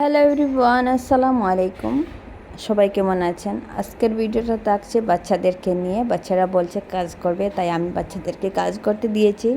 Hello everyone আসসালামু আলাইকুম সবাই কেমন আছেন আজকের ভিডিওটা থাকছে বাচ্চাদেরকে নিয়ে বাচ্চারা বলছে কাজ করবে তাই আমি বাচ্চাদেরকে কাজ করতে দিয়েছি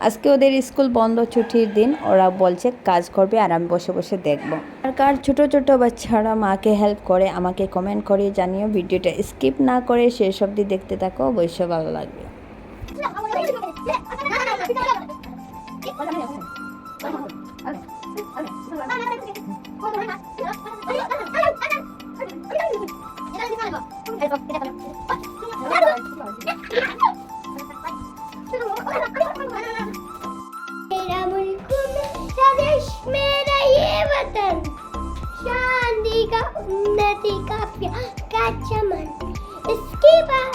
আজকে ওদের স্কুল বন্ধ ছুটির দিন ওরা বলছে কাজ করবে আর আমি বসে বসে দেখব আর কার ছোট ছোট বাচ্চারা মাকে হেল্প করে আমাকে কমেন্ট করে জানিও ভিডিওটা স্কিপ না করে শেষ অবধি দেখতে থাকো অবশ্যই ভালো লাগবে शांति का उन्नति का प्यार का चमन इसके पास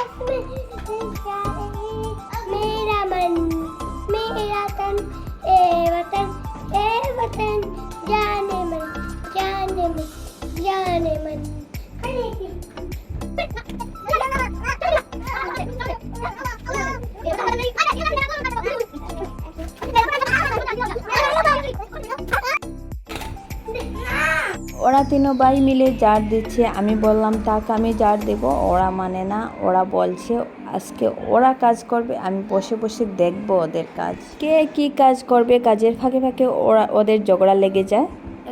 ওরা তিনও ভাই মিলে জার দিচ্ছে। আমি বললাম, তাকে, আমি জার দেব। ওরা মানে না, ওরা বলছে, আজকে ওরা কাজ করবে, আমি বসে বসে দেখব ওদের কাজ। কে কি কাজ করবে, কাজের ফাঁকে ফাঁকে ওরা, ওদের ঝগড়া লেগে যায়।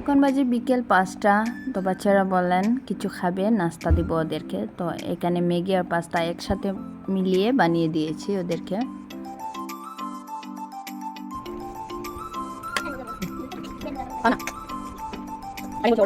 এখন বাজে বিকেল পাঁচটা, তো বাচ্চারা বললেন কিছু খাবে, নাস্তা দিব ওদেরকে। তো এখানে ম্যাগি আর পাস্তা একসাথে মিলিয়ে বানিয়ে দিয়েছি ওদেরকে। এখানে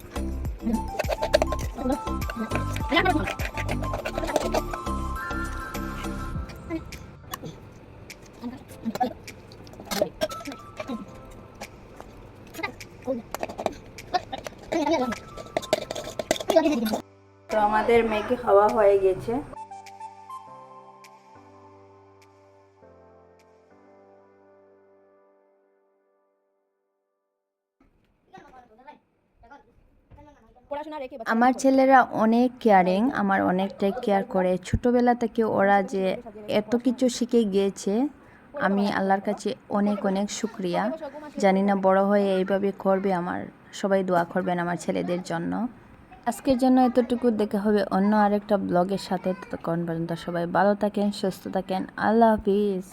তো আমাদের মেয়েকে খাওয়া হয়ে গেছে। আমার ছেলেরা অনেক কেয়ারিং আমার অনেকটাই কেয়ার করে। ছোটবেলা থেকে ওরা যে এত কিছু শিখে গিয়েছে আমি আল্লাহর কাছে অনেক অনেক শুক্রিয়া। জানি না বড় হয়ে এইভাবে করবে আমার সবাই দোয়া করবেন আমার ছেলেদের জন্য। আজকের জন্য এতটুকু। দেখা হবে অন্য আরেকটা ব্লগের সাথে। ততক্ষণ পর্যন্ত সবাই ভালো থাকেন, সুস্থ থাকেন। আল্লাহ হাফিজ।